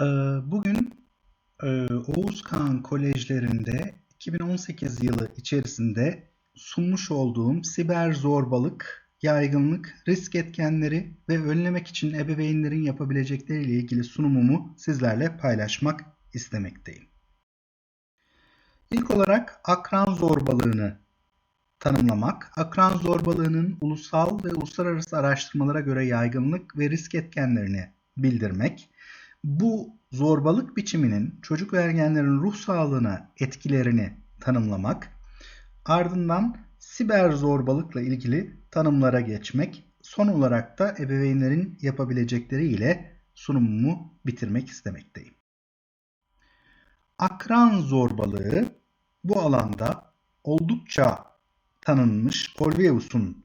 Ee, Bugün e, Oğuz Kağan Kolejlerinde 2018 yılı içerisinde sunmuş olduğum siber zorbalık, yaygınlık, risk etkenleri ve önlemek için ebeveynlerin yapabilecekleri ile ilgili sunumumu sizlerle paylaşmak istemekteyim. İlk olarak akran zorbalığını tanımlamak, akran zorbalığının ulusal ve uluslararası araştırmalara göre yaygınlık ve risk etkenlerini bildirmek, bu zorbalık biçiminin çocuk ve ergenlerin ruh sağlığına etkilerini tanımlamak, ardından siber zorbalıkla ilgili tanımlara geçmek, son olarak da ebeveynlerin yapabilecekleri ile sunumumu bitirmek istemekteyim. Akran zorbalığı bu alanda oldukça tanınmış Polveus'un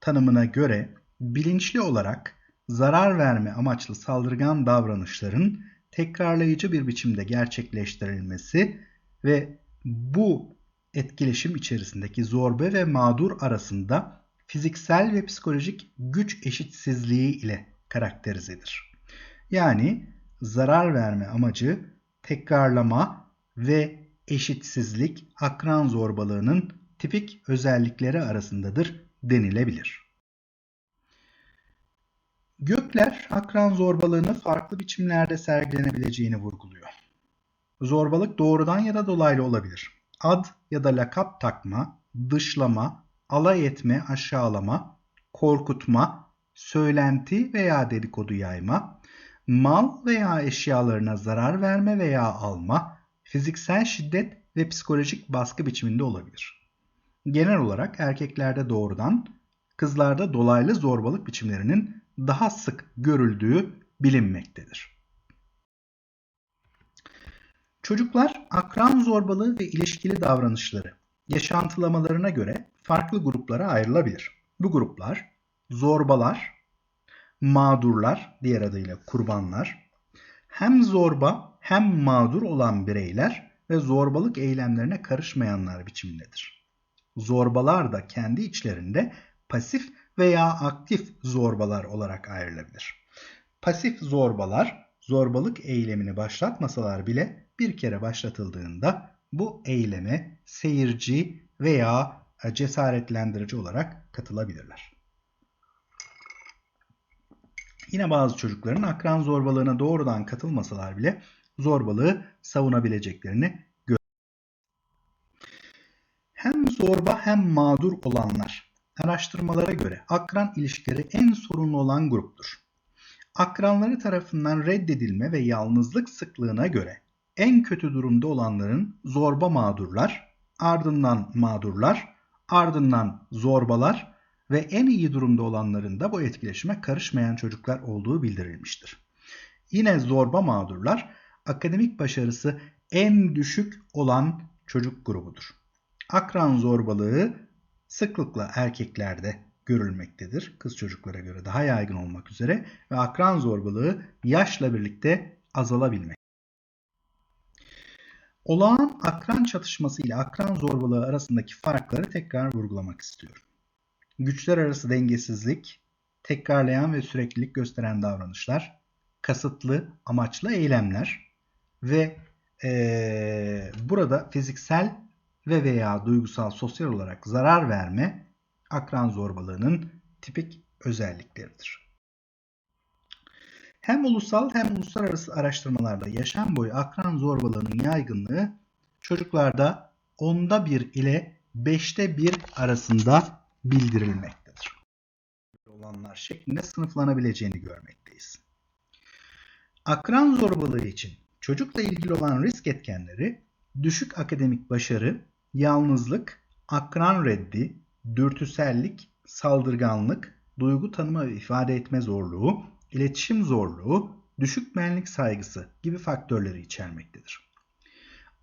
tanımına göre bilinçli olarak zarar verme amaçlı saldırgan davranışların tekrarlayıcı bir biçimde gerçekleştirilmesi ve bu etkileşim içerisindeki zorbe ve mağdur arasında fiziksel ve psikolojik güç eşitsizliği ile karakterizedir. Yani zarar verme amacı tekrarlama ve eşitsizlik akran zorbalığının tipik özellikleri arasındadır denilebilir. Gökler akran zorbalığını farklı biçimlerde sergilenebileceğini vurguluyor. Zorbalık doğrudan ya da dolaylı olabilir. Ad ya da lakap takma, dışlama, alay etme, aşağılama, korkutma, söylenti veya dedikodu yayma, mal veya eşyalarına zarar verme veya alma, fiziksel şiddet ve psikolojik baskı biçiminde olabilir. Genel olarak erkeklerde doğrudan, kızlarda dolaylı zorbalık biçimlerinin daha sık görüldüğü bilinmektedir. Çocuklar akran zorbalığı ve ilişkili davranışları yaşantılamalarına göre farklı gruplara ayrılabilir. Bu gruplar zorbalar, mağdurlar, diğer adıyla kurbanlar, hem zorba hem mağdur olan bireyler ve zorbalık eylemlerine karışmayanlar biçimindedir. Zorbalar da kendi içlerinde pasif veya aktif zorbalar olarak ayrılabilir. Pasif zorbalar zorbalık eylemini başlatmasalar bile bir kere başlatıldığında bu eyleme seyirci veya cesaretlendirici olarak katılabilirler. Yine bazı çocukların akran zorbalığına doğrudan katılmasalar bile zorbalığı savunabileceklerini görüyoruz. Hem zorba hem mağdur olanlar araştırmalara göre akran ilişkileri en sorunlu olan gruptur. Akranları tarafından reddedilme ve yalnızlık sıklığına göre en kötü durumda olanların zorba mağdurlar, ardından mağdurlar, ardından zorbalar ve en iyi durumda olanların da bu etkileşime karışmayan çocuklar olduğu bildirilmiştir. Yine zorba mağdurlar akademik başarısı en düşük olan çocuk grubudur. Akran zorbalığı sıklıkla erkeklerde görülmektedir. Kız çocuklara göre daha yaygın olmak üzere ve akran zorbalığı yaşla birlikte azalabilmek. Olağan akran çatışması ile akran zorbalığı arasındaki farkları tekrar vurgulamak istiyorum. Güçler arası dengesizlik, tekrarlayan ve süreklilik gösteren davranışlar, kasıtlı, amaçlı eylemler ve ee, burada fiziksel ve veya duygusal sosyal olarak zarar verme akran zorbalığının tipik özellikleridir. Hem ulusal hem uluslararası araştırmalarda yaşam boyu akran zorbalığının yaygınlığı çocuklarda onda bir ile beşte bir arasında bildirilmektedir. Olanlar şeklinde sınıflanabileceğini görmekteyiz. Akran zorbalığı için çocukla ilgili olan risk etkenleri düşük akademik başarı, yalnızlık, akran reddi, dürtüsellik, saldırganlık, duygu tanıma ve ifade etme zorluğu, iletişim zorluğu, düşük benlik saygısı gibi faktörleri içermektedir.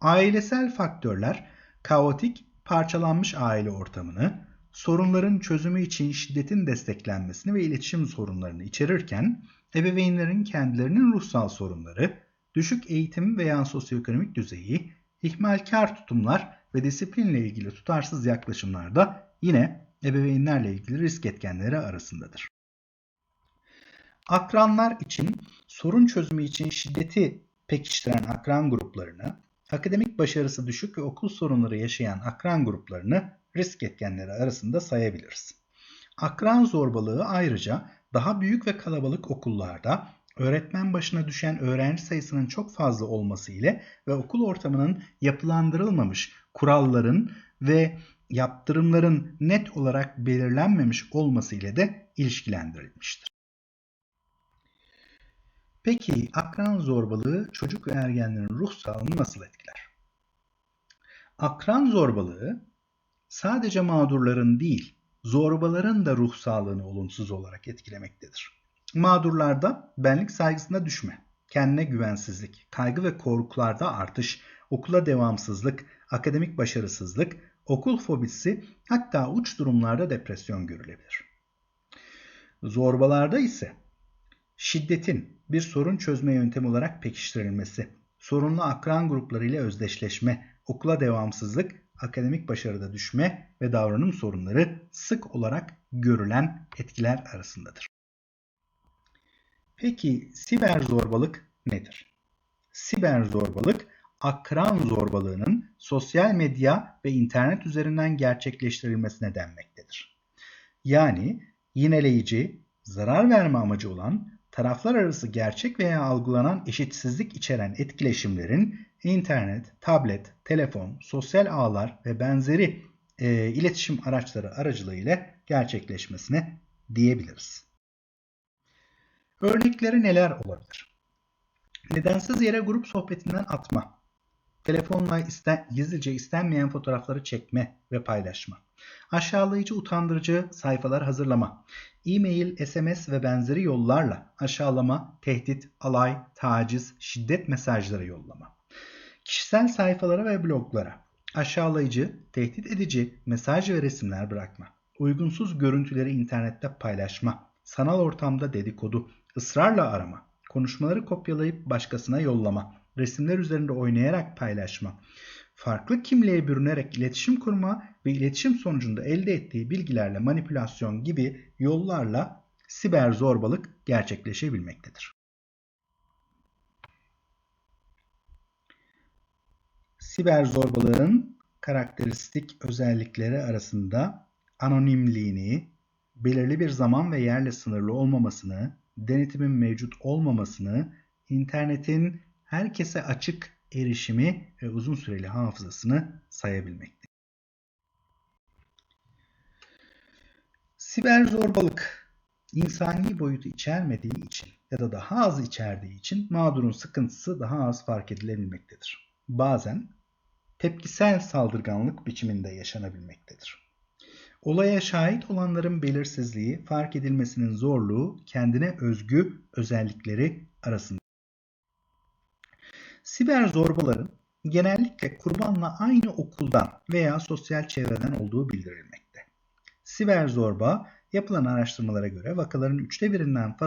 Ailesel faktörler kaotik, parçalanmış aile ortamını, sorunların çözümü için şiddetin desteklenmesini ve iletişim sorunlarını içerirken ebeveynlerin kendilerinin ruhsal sorunları, düşük eğitim veya sosyoekonomik düzeyi, ihmalkar tutumlar ve disiplinle ilgili tutarsız yaklaşımlar da yine ebeveynlerle ilgili risk etkenleri arasındadır. akranlar için sorun çözümü için şiddeti pekiştiren akran gruplarını, akademik başarısı düşük ve okul sorunları yaşayan akran gruplarını risk etkenleri arasında sayabiliriz. Akran zorbalığı ayrıca daha büyük ve kalabalık okullarda öğretmen başına düşen öğrenci sayısının çok fazla olması ile ve okul ortamının yapılandırılmamış kuralların ve yaptırımların net olarak belirlenmemiş olması ile de ilişkilendirilmiştir. Peki akran zorbalığı çocuk ve ergenlerin ruh sağlığını nasıl etkiler? Akran zorbalığı sadece mağdurların değil, zorbaların da ruh sağlığını olumsuz olarak etkilemektedir. Mağdurlarda benlik saygısında düşme, kendine güvensizlik, kaygı ve korkularda artış, okula devamsızlık, akademik başarısızlık, okul fobisi hatta uç durumlarda depresyon görülebilir. Zorbalarda ise şiddetin bir sorun çözme yöntemi olarak pekiştirilmesi, sorunlu akran grupları ile özdeşleşme, okula devamsızlık, akademik başarıda düşme ve davranım sorunları sık olarak görülen etkiler arasındadır. Peki siber zorbalık nedir? Siber zorbalık akran zorbalığının sosyal medya ve internet üzerinden gerçekleştirilmesine denmektedir. Yani yineleyici, zarar verme amacı olan taraflar arası gerçek veya algılanan eşitsizlik içeren etkileşimlerin internet, tablet, telefon, sosyal ağlar ve benzeri e, iletişim araçları aracılığıyla gerçekleşmesine diyebiliriz. Örnekleri neler olabilir? Nedensiz yere grup sohbetinden atma, telefonla isten, gizlice istenmeyen fotoğrafları çekme ve paylaşma, aşağılayıcı utandırıcı sayfalar hazırlama, e-mail, SMS ve benzeri yollarla aşağılama, tehdit, alay, taciz, şiddet mesajları yollama, kişisel sayfalara ve bloglara aşağılayıcı, tehdit edici mesaj ve resimler bırakma, uygunsuz görüntüleri internette paylaşma, sanal ortamda dedikodu, ısrarla arama, konuşmaları kopyalayıp başkasına yollama, resimler üzerinde oynayarak paylaşma, farklı kimliğe bürünerek iletişim kurma ve iletişim sonucunda elde ettiği bilgilerle manipülasyon gibi yollarla siber zorbalık gerçekleşebilmektedir. Siber zorbalığın karakteristik özellikleri arasında anonimliğini, belirli bir zaman ve yerle sınırlı olmamasını, denetimin mevcut olmamasını, internetin herkese açık erişimi ve uzun süreli hafızasını sayabilmektedir. Siber zorbalık insani boyutu içermediği için ya da daha az içerdiği için mağdurun sıkıntısı daha az fark edilebilmektedir. Bazen tepkisel saldırganlık biçiminde yaşanabilmektedir. Olaya şahit olanların belirsizliği, fark edilmesinin zorluğu, kendine özgü özellikleri arasında. Siber zorbaların genellikle kurbanla aynı okuldan veya sosyal çevreden olduğu bildirilmekte. Siber zorba yapılan araştırmalara göre vakaların üçte birinden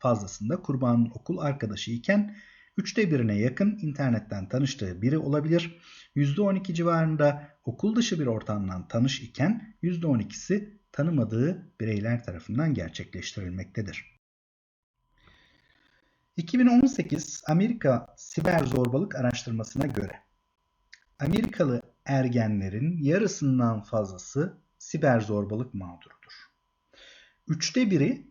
fazlasında kurbanın okul arkadaşı iken üçte birine yakın internetten tanıştığı biri olabilir. %12 civarında okul dışı bir ortamdan tanış iken %12'si tanımadığı bireyler tarafından gerçekleştirilmektedir. 2018 Amerika Siber Zorbalık Araştırmasına göre Amerikalı ergenlerin yarısından fazlası siber zorbalık mağdurudur. Üçte biri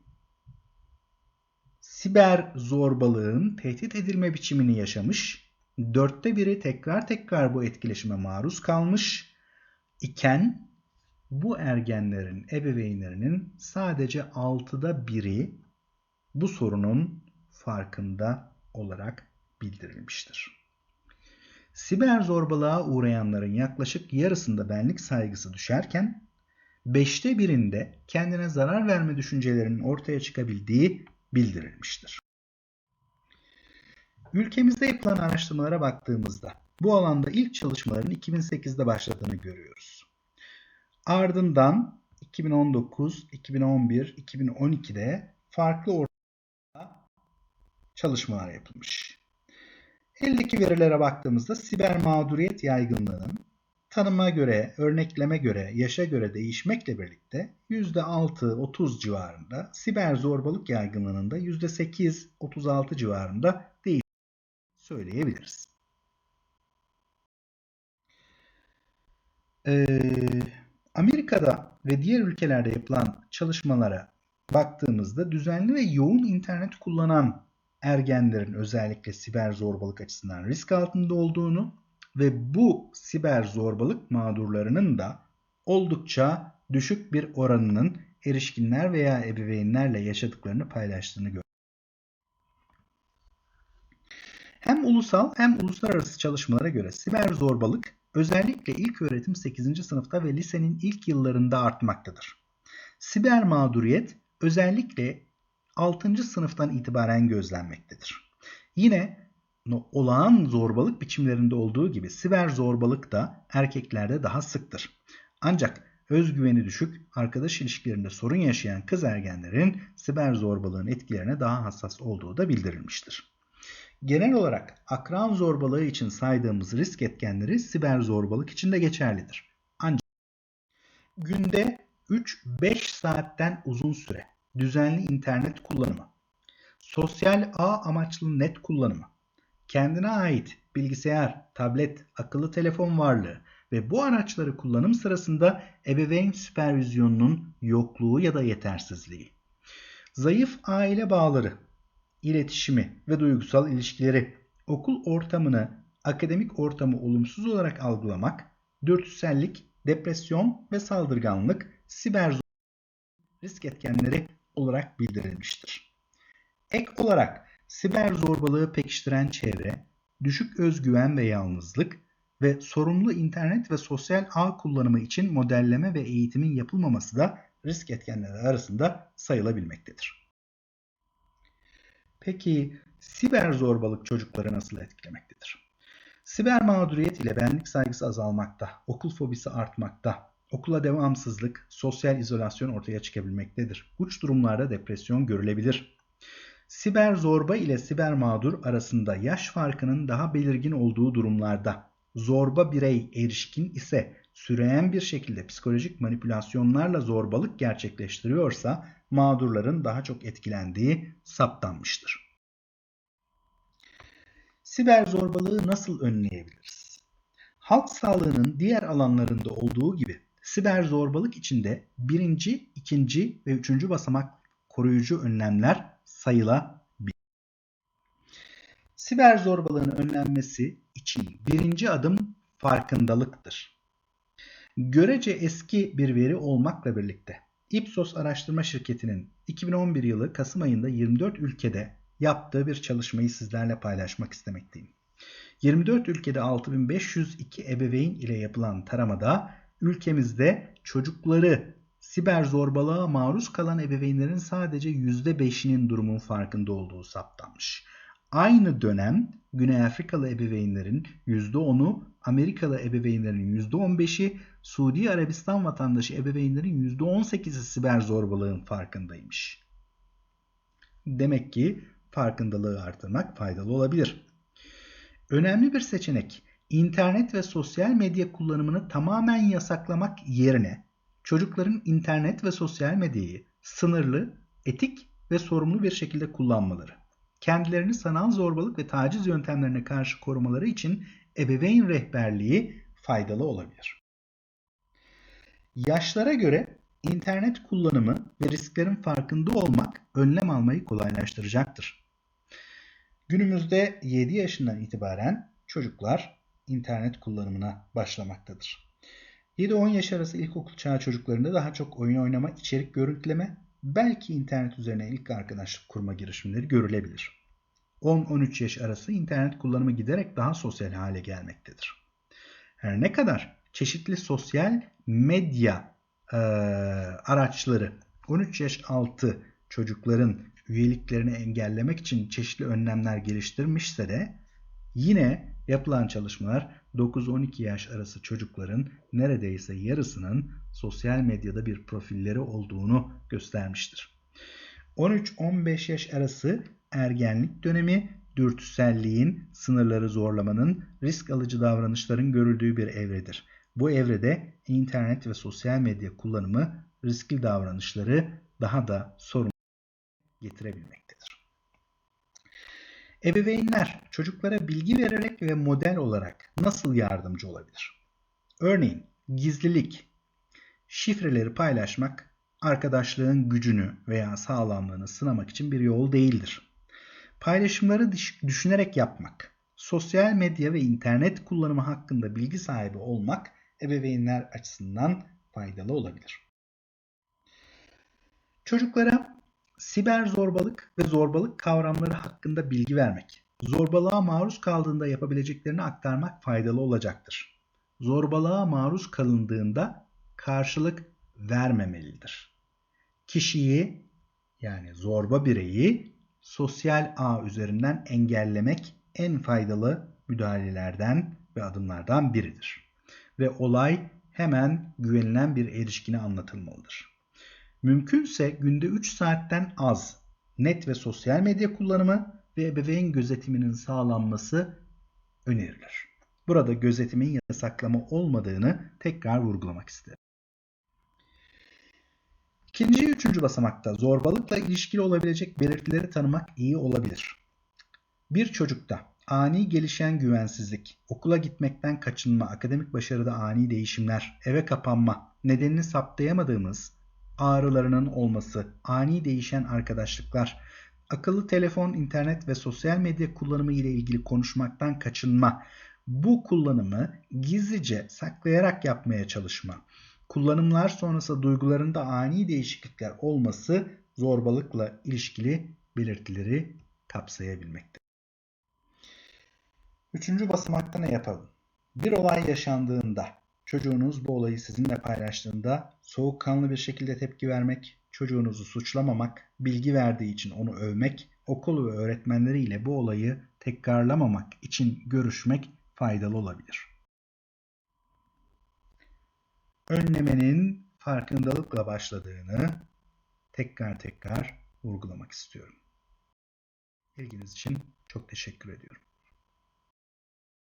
siber zorbalığın tehdit edilme biçimini yaşamış, dörtte biri tekrar tekrar bu etkileşime maruz kalmış iken bu ergenlerin ebeveynlerinin sadece altıda biri bu sorunun farkında olarak bildirilmiştir. Siber zorbalığa uğrayanların yaklaşık yarısında benlik saygısı düşerken, beşte birinde kendine zarar verme düşüncelerinin ortaya çıkabildiği bildirilmiştir. Ülkemizde yapılan araştırmalara baktığımızda bu alanda ilk çalışmaların 2008'de başladığını görüyoruz. Ardından 2019, 2011, 2012'de farklı ortamda çalışmalar yapılmış. Eldeki verilere baktığımızda siber mağduriyet yaygınlığının tanıma göre, örnekleme göre, yaşa göre değişmekle birlikte %6-30 civarında, siber zorbalık yaygınlığında %8-36 civarında değiş söyleyebiliriz. Ee, Amerika'da ve diğer ülkelerde yapılan çalışmalara baktığımızda düzenli ve yoğun internet kullanan ergenlerin özellikle siber zorbalık açısından risk altında olduğunu ve bu siber zorbalık mağdurlarının da oldukça düşük bir oranının erişkinler veya ebeveynlerle yaşadıklarını paylaştığını gördük. Hem ulusal hem uluslararası çalışmalara göre siber zorbalık özellikle ilk öğretim 8. sınıfta ve lisenin ilk yıllarında artmaktadır. Siber mağduriyet özellikle 6. sınıftan itibaren gözlenmektedir. Yine olağan zorbalık biçimlerinde olduğu gibi siber zorbalık da erkeklerde daha sıktır. Ancak özgüveni düşük, arkadaş ilişkilerinde sorun yaşayan kız ergenlerin siber zorbalığın etkilerine daha hassas olduğu da bildirilmiştir. Genel olarak akran zorbalığı için saydığımız risk etkenleri siber zorbalık için de geçerlidir. Ancak günde 3-5 saatten uzun süre düzenli internet kullanımı, sosyal ağ amaçlı net kullanımı, kendine ait bilgisayar, tablet, akıllı telefon varlığı ve bu araçları kullanım sırasında ebeveyn süpervizyonunun yokluğu ya da yetersizliği, zayıf aile bağları, iletişimi ve duygusal ilişkileri, okul ortamını, akademik ortamı olumsuz olarak algılamak, dürtüsellik, depresyon ve saldırganlık siber risk etkenleri olarak bildirilmiştir. Ek olarak siber zorbalığı pekiştiren çevre, düşük özgüven ve yalnızlık ve sorumlu internet ve sosyal ağ kullanımı için modelleme ve eğitimin yapılmaması da risk etkenleri arasında sayılabilmektedir. Peki siber zorbalık çocukları nasıl etkilemektedir? Siber mağduriyet ile benlik saygısı azalmakta, okul fobisi artmakta, okula devamsızlık, sosyal izolasyon ortaya çıkabilmektedir. Uç durumlarda depresyon görülebilir. Siber zorba ile siber mağdur arasında yaş farkının daha belirgin olduğu durumlarda zorba birey erişkin ise süreyen bir şekilde psikolojik manipülasyonlarla zorbalık gerçekleştiriyorsa mağdurların daha çok etkilendiği saptanmıştır. Siber zorbalığı nasıl önleyebiliriz? Halk sağlığının diğer alanlarında olduğu gibi siber zorbalık içinde birinci, ikinci ve üçüncü basamak koruyucu önlemler sayılabilir. Siber zorbalığın önlenmesi için birinci adım farkındalıktır. Görece eski bir veri olmakla birlikte Ipsos araştırma şirketinin 2011 yılı Kasım ayında 24 ülkede yaptığı bir çalışmayı sizlerle paylaşmak istemekteyim. 24 ülkede 6502 ebeveyn ile yapılan taramada ülkemizde çocukları siber zorbalığa maruz kalan ebeveynlerin sadece %5'inin durumun farkında olduğu saptanmış. Aynı dönem Güney Afrikalı ebeveynlerin %10'u, Amerikalı ebeveynlerin %15'i, Suudi Arabistan vatandaşı ebeveynlerin %18'i siber zorbalığın farkındaymış. Demek ki farkındalığı artırmak faydalı olabilir. Önemli bir seçenek internet ve sosyal medya kullanımını tamamen yasaklamak yerine çocukların internet ve sosyal medyayı sınırlı, etik ve sorumlu bir şekilde kullanmaları, kendilerini sanal zorbalık ve taciz yöntemlerine karşı korumaları için ebeveyn rehberliği faydalı olabilir. Yaşlara göre internet kullanımı ve risklerin farkında olmak önlem almayı kolaylaştıracaktır. Günümüzde 7 yaşından itibaren çocuklar internet kullanımına başlamaktadır. 7-10 yaş arası ilkokul çağı çocuklarında daha çok oyun oynama, içerik görüntüleme, belki internet üzerine ilk arkadaşlık kurma girişimleri görülebilir. 10-13 yaş arası internet kullanımı giderek daha sosyal hale gelmektedir. Her ne kadar çeşitli sosyal medya e, araçları 13 yaş altı çocukların üyeliklerini engellemek için çeşitli önlemler geliştirmişse de yine Yapılan çalışmalar 9-12 yaş arası çocukların neredeyse yarısının sosyal medyada bir profilleri olduğunu göstermiştir. 13-15 yaş arası ergenlik dönemi dürtüselliğin, sınırları zorlamanın, risk alıcı davranışların görüldüğü bir evredir. Bu evrede internet ve sosyal medya kullanımı riskli davranışları daha da sorun getirebilmektedir. Ebeveynler çocuklara bilgi vererek ve model olarak nasıl yardımcı olabilir? Örneğin gizlilik, şifreleri paylaşmak arkadaşlığın gücünü veya sağlamlığını sınamak için bir yol değildir. Paylaşımları düşünerek yapmak, sosyal medya ve internet kullanımı hakkında bilgi sahibi olmak ebeveynler açısından faydalı olabilir. Çocuklara siber zorbalık ve zorbalık kavramları hakkında bilgi vermek, zorbalığa maruz kaldığında yapabileceklerini aktarmak faydalı olacaktır. Zorbalığa maruz kalındığında karşılık vermemelidir. Kişiyi yani zorba bireyi sosyal ağ üzerinden engellemek en faydalı müdahalelerden ve adımlardan biridir. Ve olay hemen güvenilen bir erişkine anlatılmalıdır. Mümkünse günde 3 saatten az net ve sosyal medya kullanımı ve ebeveyn gözetiminin sağlanması önerilir. Burada gözetimin yasaklama olmadığını tekrar vurgulamak isterim. İkinci üçüncü basamakta zorbalıkla ilişkili olabilecek belirtileri tanımak iyi olabilir. Bir çocukta ani gelişen güvensizlik, okula gitmekten kaçınma, akademik başarıda ani değişimler, eve kapanma, nedenini saptayamadığımız ağrılarının olması, ani değişen arkadaşlıklar, akıllı telefon, internet ve sosyal medya kullanımı ile ilgili konuşmaktan kaçınma, bu kullanımı gizlice saklayarak yapmaya çalışma, kullanımlar sonrası duygularında ani değişiklikler olması zorbalıkla ilişkili belirtileri kapsayabilmektedir. Üçüncü basamakta ne yapalım? Bir olay yaşandığında, çocuğunuz bu olayı sizinle paylaştığında soğukkanlı bir şekilde tepki vermek, çocuğunuzu suçlamamak, bilgi verdiği için onu övmek, okul ve öğretmenleriyle bu olayı tekrarlamamak için görüşmek faydalı olabilir. Önlemenin farkındalıkla başladığını tekrar tekrar vurgulamak istiyorum. İlginiz için çok teşekkür ediyorum.